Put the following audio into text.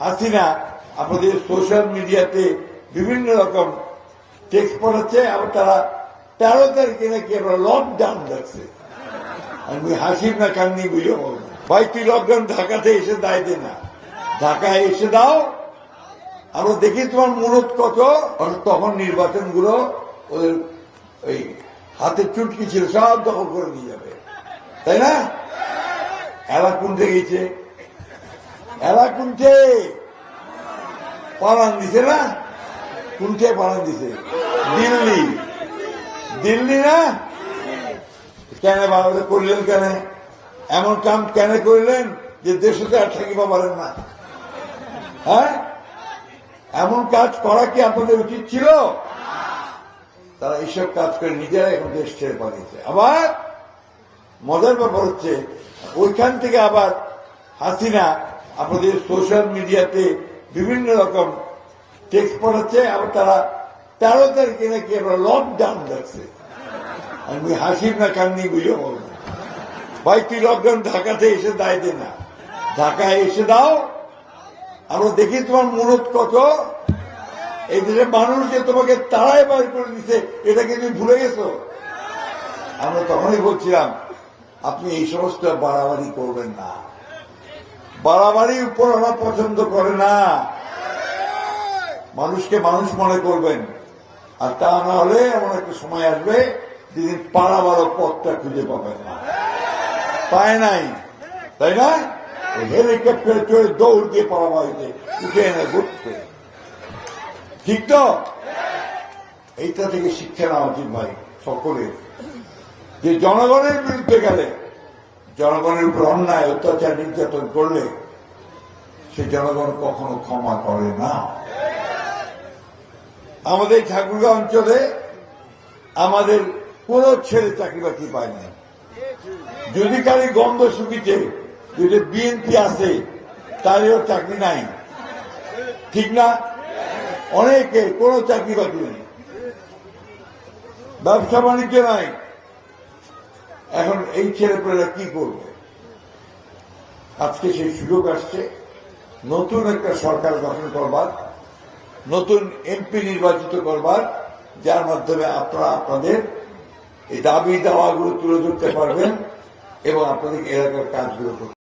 হাসিনা আমাদের সোশ্যাল মিডিয়াতে বিভিন্ন রকম টেক্সট পড়াচ্ছে আবার তারা তেরো তারিখে নাকি আমরা লকডাউন রাখছে আমি হাসিব না কান্নি বুঝে বলব ভাই, তুই লকডাউন ঢাকাতে এসে দায় দে না। ঢাকায় এসে দাও। আমরা দেখি তোমার মুরত কত। তখন নির্বাচনগুলো ওদের ওই হাতের চুটকি ছিল, সব দখল করে নিয়ে যাবে। তাই না? এলা কুন্ঠে গেছে? এলা কুন্ঠে পালান দিছে না? কুন্ঠে পালান দিছে? দিল্লি। দিল্লি না? কেন বাংলাদেশ করলেন কেন? এমন কাম কেন করলেন যে দেশে আর থাকিবা পারেন না? হ্যাঁ? এমন কাজ করা কি আপনাদের উচিত ছিল? তারা এইসব কাজ করে নিজেরা এখন দেশ ছেড়ে পালিয়েছে। আবার মজার ব্যাপার হচ্ছে, ওইখান থেকে আবার হাসিনা আপনাদের সোশ্যাল মিডিয়াতে বিভিন্ন রকম টেক্সট পড়াচ্ছে আবার তারা তেরো তারিখে নাকি আমরা লকডাউন রাখছে আমি হাসিব না কান্নি বুঝে বলব ভাই, তুই লকডাউন ঢাকাতে এসে দায় দে না। ঢাকায় এসে দাও। আমরা দেখি তোমার মুরত কত। এই দেশের মানুষ যে তোমাকে তারাই বার করে দিচ্ছে এটাকে তুমি ভুলে গেছো? আমরা তখনই বলছিলাম, আপনি এই সমস্ত বাড়াবাড়ি করবেন না। বাড়াবাড়ি উপর ওরা পছন্দ করে না। মানুষকে মানুষ মনে করবেন। আর তা না হলে এমন একটা সময় আসবে যেদিন পাড়াবারও পথটা খুঁজে পাবেন না। পায় নাই? তাই না? হেলিকপ্টার চড়ে দৌড় দিয়ে পাড়াবা হয়েছে উঠে এনে ঘুরতে। ঠিক তো? এইটা থেকে শিক্ষা নেওয়া উচিত ভাই সকলের। যে জনগণের বিরুদ্ধে গেলে জনগণের উপর অন্যায়, অত্যাচার, নির্যাতন করলে সে জনগণ কখনো ক্ষমা করে না। আমাদের ঠাকুরগাঁও অঞ্চলে আমাদের কোন ছেলে চাকরি বাকরি পায় না যদি কারি গন্ধ শুকিতে যদি বিএনপি আছে, তারও চাকরি নাই। ঠিক না? অনেকে কোনো চাকরি বাকরি নেই। ব্যবসা বাণিজ্য নাই। এখন এই ছেলেপেলেরা কি করবে? আজকে সেই সুযোগ আসছে। নতুন একটা সরকার গঠন করবার, নতুন এমপি নির্বাচিত করবার, যার মাধ্যমে আপনারা আপনাদের এই দাবি দাওয়াগুলো তুলে ধরতে পারবেন এবং আপনাদের এলাকার কাজগুলো